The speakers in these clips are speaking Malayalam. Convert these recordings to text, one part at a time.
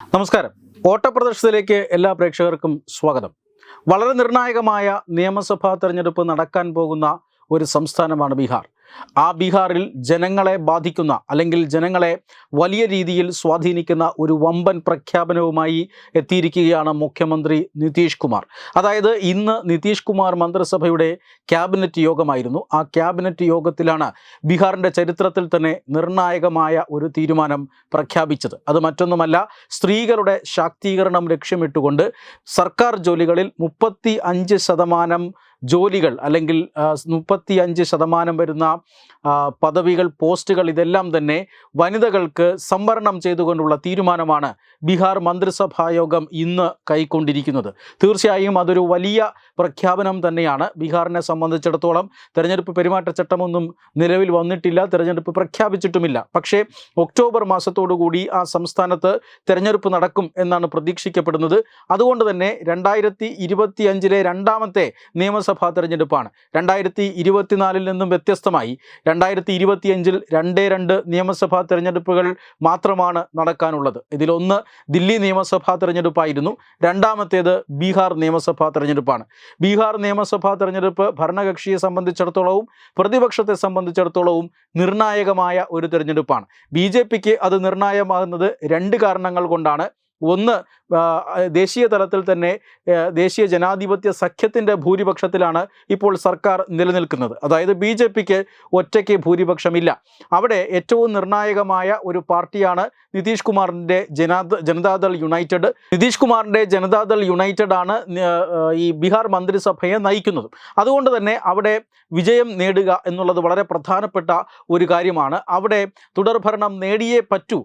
നമസ്കാരം. ഓട്ടപ്രദർശനത്തിലേക്ക് എല്ലാ പ്രേക്ഷകർക്കും സ്വാഗതം. വളരെ നിർണായകമായ നിയമസഭാ തെരഞ്ഞെടുപ്പ് നടക്കാൻ പോകുന്ന ഒരു സംസ്ഥാനമാണ് ബീഹാർ. ആ ബീഹാറിൽ ജനങ്ങളെ ബാധിക്കുന്ന അല്ലെങ്കിൽ ജനങ്ങളെ വലിയ രീതിയിൽ സ്വാധീനിക്കുന്ന ഒരു വമ്പൻ പ്രഖ്യാപനവുമായി എത്തിയിരിക്കുകയാണ് മുഖ്യമന്ത്രി നിതീഷ് കുമാർ. അതായത് ഇന്ന് നിതീഷ് കുമാർ മന്ത്രിസഭയുടെ ക്യാബിനറ്റ് യോഗമായിരുന്നു. ആ ക്യാബിനറ്റ് യോഗത്തിലാണ് ബീഹാറിന്റെ ചരിത്രത്തിൽ തന്നെ നിർണായകമായ ഒരു തീരുമാനം പ്രഖ്യാപിച്ചത്. അത് മറ്റൊന്നുമല്ല സ്ത്രീകളുടെ ശാക്തീകരണം ലക്ഷ്യമിട്ടുകൊണ്ട് സർക്കാർ ജോലികളിൽ മുപ്പത്തി ശതമാനം ജോലികൾ അല്ലെങ്കിൽ മുപ്പത്തി അഞ്ച് ശതമാനം വരുന്ന പദവികൾ പോസ്റ്റുകൾ ഇതെല്ലാം തന്നെ വനിതകൾക്ക് സംവരണം ചെയ്തുകൊണ്ടുള്ള തീരുമാനമാണ് ബീഹാർ മന്ത്രിസഭായോഗം ഇന്ന് കൈക്കൊണ്ടിരിക്കുന്നത്. തീർച്ചയായും അതൊരു വലിയ പ്രഖ്യാപനം തന്നെയാണ്. ബീഹാറിനെ സംബന്ധിച്ചിടത്തോളം തെരഞ്ഞെടുപ്പ് പെരുമാറ്റച്ചട്ടമൊന്നും നിലവിൽ വന്നിട്ടില്ല തെരഞ്ഞെടുപ്പ് പ്രഖ്യാപിച്ചിട്ടുമില്ല. പക്ഷേ ഒക്ടോബർ മാസത്തോടുകൂടി ആ സംസ്ഥാനത്ത് തെരഞ്ഞെടുപ്പ് നടക്കും എന്നാണ് പ്രതീക്ഷിക്കപ്പെടുന്നത്. അതുകൊണ്ട് തന്നെ രണ്ടായിരത്തി രണ്ടാമത്തെ നിയമസഭാ തെരഞ്ഞെടുപ്പാണ്. രണ്ടായിരത്തി ഇരുപത്തിനാലിൽ നിന്നും വ്യത്യസ്തമായി രണ്ടായിരത്തി ഇരുപത്തിയഞ്ചിൽ രണ്ടേ രണ്ട് നിയമസഭാ തെരഞ്ഞെടുപ്പുകൾ മാത്രമാണ് നടക്കാനുള്ളത്. ഇതിലൊന്ന് ദില്ലി നിയമസഭാ തെരഞ്ഞെടുപ്പായിരുന്നു. രണ്ടാമത്തേത് ബീഹാർ നിയമസഭാ തെരഞ്ഞെടുപ്പാണ്. ബീഹാർ നിയമസഭാ തെരഞ്ഞെടുപ്പ് ഭരണകക്ഷിയെ സംബന്ധിച്ചിടത്തോളവും പ്രതിപക്ഷത്തെ സംബന്ധിച്ചിടത്തോളവും നിർണായകമായ ഒരു തെരഞ്ഞെടുപ്പാണ്. ബി അത് നിർണായകമാകുന്നത് രണ്ട് കാരണങ്ങൾ കൊണ്ടാണ്. ഒന്ന് ദേശീയ തലത്തിൽ തന്നെ ദേശീയ ജനാധിപത്യ സഖ്യത്തിന്റെ ഭൂരിപക്ഷത്തിലാണ് ഇപ്പോൾ സർക്കാർ നിലനിൽക്കുന്നത്. അതായത് ബി ജെ പിക്ക് ഒറ്റയ്ക്ക് ഭൂരിപക്ഷമില്ല. അവിടെ ഏറ്റവും നിർണായകമായ ഒരു പാർട്ടിയാണ് നിതീഷ് കുമാറിന്റെ ജനാദ ജനതാദൾ യുണൈറ്റഡ്. നിതീഷ് കുമാറിന്റെ ജനതാദൾ യുണൈറ്റഡ് ആണ് ഈ ബീഹാർ മന്ത്രിസഭയെ നയിക്കുന്നത്. അതുകൊണ്ട് തന്നെ അവിടെ വിജയം നേടുക എന്നുള്ളത് വളരെ പ്രധാനപ്പെട്ട ഒരു കാര്യമാണ്. അവിടെ തുടർഭരണം നേടിയേ പറ്റൂ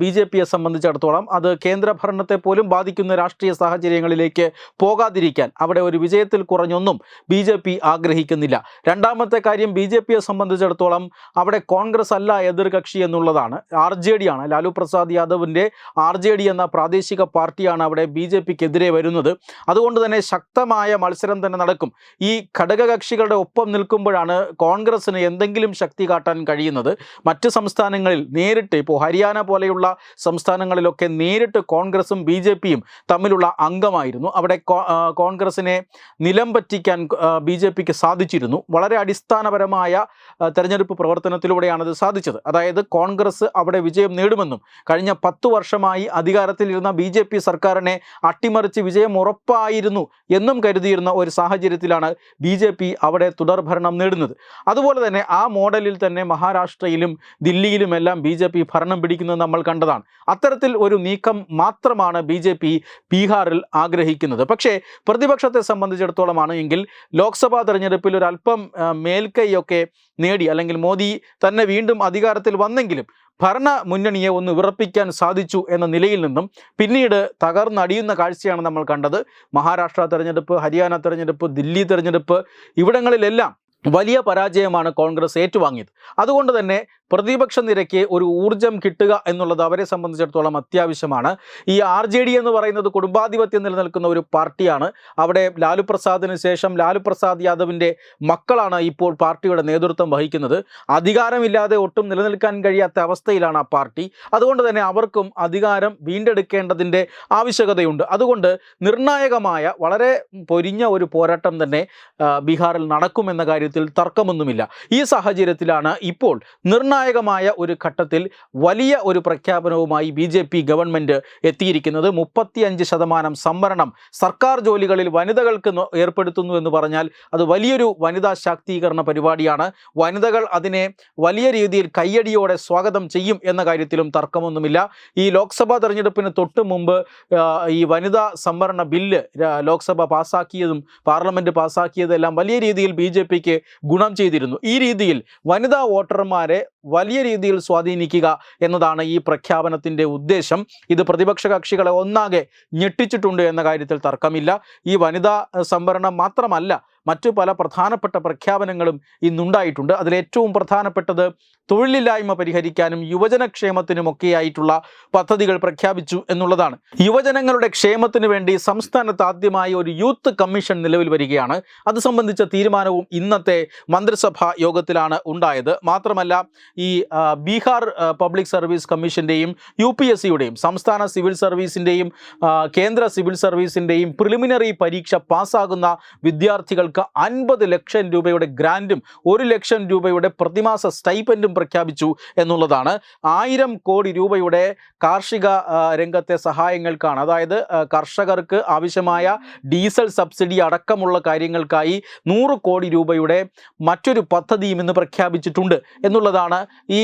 ബി ജെ പിയെ സംബന്ധിച്ചിടത്തോളം. അത് കേന്ദ്രഭരണത്തെ പോലും ബാധിക്കുന്ന രാഷ്ട്രീയ സാഹചര്യങ്ങളിലേക്ക് പോകാതിരിക്കാൻ അവിടെ ഒരു വിജയത്തിൽ കുറഞ്ഞൊന്നും ബി ജെ പി ആഗ്രഹിക്കുന്നില്ല. രണ്ടാമത്തെ കാര്യം ബി ജെ പിയെ സംബന്ധിച്ചിടത്തോളം അവിടെ കോൺഗ്രസ് അല്ല എതിർകക്ഷി എന്നുള്ളതാണ്. ആർ ജെ ഡി ആണ്. ലാലു പ്രസാദ് യാദവിന്റെ ആർ ജെ ഡി എന്ന പ്രാദേശിക പാർട്ടിയാണ് അവിടെ ബി ജെ പിക്കെതിരെ വരുന്നത്. അതുകൊണ്ട് തന്നെ ശക്തമായ മത്സരം തന്നെ നടക്കും. ഈ ഘടകകക്ഷികളുടെ ഒപ്പം നിൽക്കുമ്പോഴാണ് കോൺഗ്രസ്സിന് എന്തെങ്കിലും ശക്തി കാട്ടാൻ കഴിയുന്നത്. മറ്റ് സംസ്ഥാനങ്ങളിൽ നേരിട്ട് ഇപ്പോൾ ഹരിയാന പോലെയുള്ള സംസ്ഥാനങ്ങളിലൊക്കെ നേരിട്ട് കോൺഗ്രസും ബി ജെ പിയും തമ്മിലുള്ള അംഗമായിരുന്നു. അവിടെ കോൺഗ്രസിനെ നിലം പറ്റിക്കാൻ ബി ജെ പിക്ക് സാധിച്ചിരുന്നു. വളരെ അടിസ്ഥാനപരമായ തെരഞ്ഞെടുപ്പ് പ്രവർത്തനത്തിലൂടെയാണ് അത് സാധിച്ചത്. അതായത് കോൺഗ്രസ് അവിടെ വിജയം നേടുമെന്നും കഴിഞ്ഞ പത്ത് വർഷമായി അധികാരത്തിലിരുന്ന ബി ജെ പി സർക്കാരിനെ അട്ടിമറിച്ച് വിജയം ഉറപ്പായിരുന്നു എന്നും കരുതിയിരുന്ന ഒരു സാഹചര്യത്തിലാണ് ബി ജെ പി അവിടെ തുടർഭരണം നേടുന്നത്. അതുപോലെ തന്നെ ആ മോഡലിൽ തന്നെ മഹാരാഷ്ട്രയിലും ദില്ലിയിലുമെല്ലാം ബി ജെ പി ഭരണം പിടിക്കുന്നത് നമ്മൾ കണ്ടതാണ്. അത്തരത്തിൽ ഒരു നീക്കം മാത്രമാണ് ബി ജെ പി ബീഹാറിൽ ആഗ്രഹിക്കുന്നത്. പക്ഷേ പ്രതിപക്ഷത്തെ സംബന്ധിച്ചിടത്തോളമാണ് എങ്കിൽ ലോക്സഭാ തെരഞ്ഞെടുപ്പിൽ ഒരല്പം മേൽക്കൈയൊക്കെ നേടി അല്ലെങ്കിൽ മോദി തന്നെ വീണ്ടും അധികാരത്തിൽ വന്നെങ്കിലും ഭരണ മുന്നണിയെ ഒന്ന് വിറപ്പിക്കാൻ സാധിച്ചു എന്ന നിലയിൽ നിന്നും പിന്നീട് തകർന്നടിയുന്ന കാഴ്ചയാണ് നമ്മൾ കണ്ടത്. മഹാരാഷ്ട്ര തെരഞ്ഞെടുപ്പ് ഹരിയാന തെരഞ്ഞെടുപ്പ് ദില്ലി തെരഞ്ഞെടുപ്പ് ഇവിടങ്ങളിലെല്ലാം വലിയ പരാജയമാണ് കോൺഗ്രസ് ഏറ്റുവാങ്ങിയത്. അതുകൊണ്ട് തന്നെ പ്രതിപക്ഷ നിരയ്ക്ക് ഒരു ഊർജം കിട്ടുക എന്നുള്ളത് അവരെ സംബന്ധിച്ചിടത്തോളം അത്യാവശ്യമാണ്. ഈ ആർ ജെ ഡി എന്ന് പറയുന്നത് കുടുംബാധിപത്യം നിലനിൽക്കുന്ന ഒരു പാർട്ടിയാണ്. അവിടെ ലാലു പ്രസാദിന് ശേഷം ലാലു പ്രസാദ് യാദവിന്റെ മക്കളാണ് ഇപ്പോൾ പാർട്ടിയുടെ നേതൃത്വം വഹിക്കുന്നത്. അധികാരമില്ലാതെ ഒട്ടും നിലനിൽക്കാൻ കഴിയാത്ത അവസ്ഥയിലാണ് ആ പാർട്ടി. അതുകൊണ്ട് തന്നെ അവർക്കും അധികാരം വീണ്ടെടുക്കേണ്ടതിന്റെ ആവശ്യകതയുണ്ട്. അതുകൊണ്ട് നിർണായകമായ വളരെ പൊരിഞ്ഞ ഒരു പോരാട്ടം തന്നെ ബീഹാറിൽ നടക്കുമെന്ന കാര്യത്തിൽ തർക്കമൊന്നുമില്ല. ഈ സാഹചര്യത്തിലാണ് ഇപ്പോൾ നിർണായകമായ ഒരു ഘട്ടത്തിൽ വലിയ ഒരു പ്രഖ്യാപനവുമായി ബി ജെ പി ഗവൺമെന്റ് എത്തിയിരിക്കുന്നത് മുപ്പത്തിയഞ്ച് ശതമാനം സംവരണം സർക്കാർ ജോലികളിൽ വനിതകൾക്ക് ഏർപ്പെടുത്തുന്നു എന്ന് പറഞ്ഞാൽ അത് വലിയൊരു വനിതാ ശാക്തീകരണ പരിപാടിയാണ്. വനിതകൾ അതിനെ വലിയ രീതിയിൽ കയ്യടിയോടെ സ്വാഗതം ചെയ്യും എന്ന കാര്യത്തിലും തർക്കമൊന്നുമില്ല. ഈ ലോക്സഭാ തെരഞ്ഞെടുപ്പിന് തൊട്ട് മുമ്പ് ഈ വനിതാ സംവരണ ബില്ല് ലോക്സഭ പാസ്സാക്കിയതും പാർലമെന്റ് പാസ്സാക്കിയതെല്ലാം വലിയ രീതിയിൽ ബി ഗുണം ചെയ്തിരുന്നു. ഈ രീതിയിൽ വനിതാ വോട്ടർമാരെ വലിയ രീതിയിൽ സ്വാധീനിക്കുക എന്നതാണ് ഈ പ്രഖ്യാപനത്തിന്റെ ഉദ്ദേശം. ഇത് പ്രതിപക്ഷ കക്ഷികളെ ഒന്നാകെ ഞെട്ടിച്ചിട്ടുണ്ട് എന്ന കാര്യത്തിൽ തർക്കമില്ല. ഈ വനിതാ സംവരണം മാത്രമല്ല മറ്റു പല പ്രധാനപ്പെട്ട പ്രഖ്യാപനങ്ങളും ഇന്നുണ്ടായിട്ടുണ്ട്. അതിലേറ്റവും പ്രധാനപ്പെട്ടത് തൊഴിലില്ലായ്മ പരിഹരിക്കാനും യുവജനക്ഷേമത്തിനുമൊക്കെയായിട്ടുള്ള പദ്ധതികൾ പ്രഖ്യാപിച്ചു എന്നുള്ളതാണ്. യുവജനങ്ങളുടെ ക്ഷേമത്തിന് വേണ്ടി സംസ്ഥാനത്ത് ആദ്യമായി ഒരു യൂത്ത് കമ്മീഷൻ നിലവിൽ വരികയാണ്. അത് സംബന്ധിച്ച തീരുമാനവും ഇന്നത്തെ മന്ത്രിസഭാ യോഗത്തിലാണ് ഉണ്ടായത്. മാത്രമല്ല ഈ ബീഹാർ പബ്ലിക് സർവീസ് കമ്മീഷന്റെയും യു പി എസ് സിയുടെയും സംസ്ഥാന സിവിൽ സർവീസിന്റെയും കേന്ദ്ര സിവിൽ സർവീസിന്റെയും പ്രിലിമിനറി പരീക്ഷ പാസ്സാകുന്ന വിദ്യാർത്ഥികൾക്ക് അൻപത് ലക്ഷം രൂപയുടെ ഗ്രാന്റും ഒരു ലക്ഷം രൂപയുടെ പ്രതിമാസ സ്റ്റൈപ്പന്റും പ്രഖ്യാപിച്ചു എന്നുള്ളതാണ് ആയിരം കോടി രൂപയുടെ കാർഷിക രംഗത്തെ സഹായങ്ങൾക്കാണ്. അതായത് കർഷകർക്ക് ആവശ്യമായ ഡീസൽ സബ്സിഡി അടക്കമുള്ള കാര്യങ്ങൾക്കായി നൂറ് കോടി രൂപയുടെ മറ്റൊരു പദ്ധതിയും ഇന്ന് പ്രഖ്യാപിച്ചിട്ടുണ്ട് എന്നുള്ളതാണ് ഈ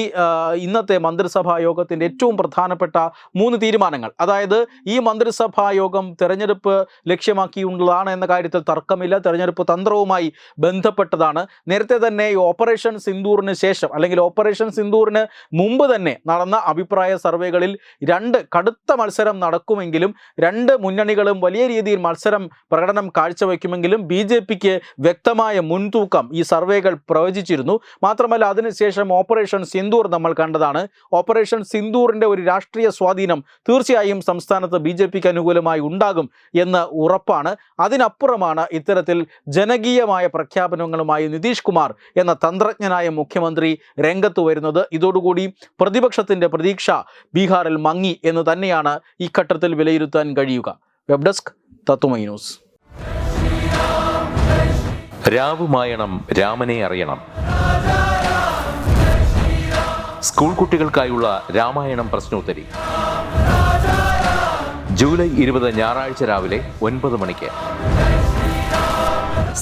ഇന്നത്തെ മന്ത്രിസഭാ യോഗത്തിന്റെ ഏറ്റവും പ്രധാനപ്പെട്ട മൂന്ന് തീരുമാനങ്ങൾ. അതായത് ഈ മന്ത്രിസഭാ യോഗം തെരഞ്ഞെടുപ്പ് ലക്ഷ്യമാക്കിയുള്ളതാണ് എന്ന കാര്യത്തിൽ തർക്കമില്ല. തെരഞ്ഞെടുപ്പ് തന്ത്രവുമായി ബന്ധപ്പെട്ടതാണ്. നേരത്തെ തന്നെ ഈ ഓപ്പറേഷൻ സിന്ദൂറിന് ശേഷം അല്ലെങ്കിൽ ഓപ്പറേഷൻ സിന്ദൂറിന് മുമ്പ് തന്നെ നടന്ന അഭിപ്രായ സർവേകളിൽ രണ്ട് കടുത്ത മത്സരം നടക്കുമെങ്കിലും രണ്ട് മുന്നണികളും വലിയ രീതിയിൽ മത്സരം പ്രകടനം കാഴ്ചവെക്കുമെങ്കിലും ബി ജെ പിക്ക് വ്യക്തമായ മുൻതൂക്കം ഈ സർവേകൾ പ്രവചിച്ചിരുന്നു. മാത്രമല്ല അതിനുശേഷം ഓപ്പറേഷൻ സിന്ദൂർ നമ്മൾ കണ്ടതാണ്. ഓപ്പറേഷൻ സിന്ദൂറിന്റെ ഒരു രാഷ്ട്രീയ സ്വാധീനം തീർച്ചയായും സംസ്ഥാനത്ത് ബി ജെ പിക്ക് അനുകൂലമായി ഉണ്ടാകും എന്ന് ഉറപ്പാണ്. അതിനപ്പുറമാണ് ഇത്തരത്തിൽ ജനകീയമായ പ്രഖ്യാപനങ്ങളുമായി നിതീഷ് കുമാർ എന്ന തന്ത്രജ്ഞനായ മുഖ്യമന്ത്രി രംഗത്ത് വരുന്നത്. ഇതോടുകൂടി പ്രതിപക്ഷത്തിന്റെ പ്രതീക്ഷ ബീഹാറിൽ മങ്ങി എന്ന് തന്നെയാണ് ഈ ഘട്ടത്തിൽ വിലയിരുത്താൻ കഴിയുക. Web desk Tatwamayi news. രാവുമായണം രാമനെ അറിയണം. സ്കൂൾ കുട്ടികൾക്കായുള്ള രാമായണം പ്രശ്നോത്തരി. ജൂലൈ ഇരുപത് ഞായറാഴ്ച രാവിലെ ഒൻപത് മണിക്ക്.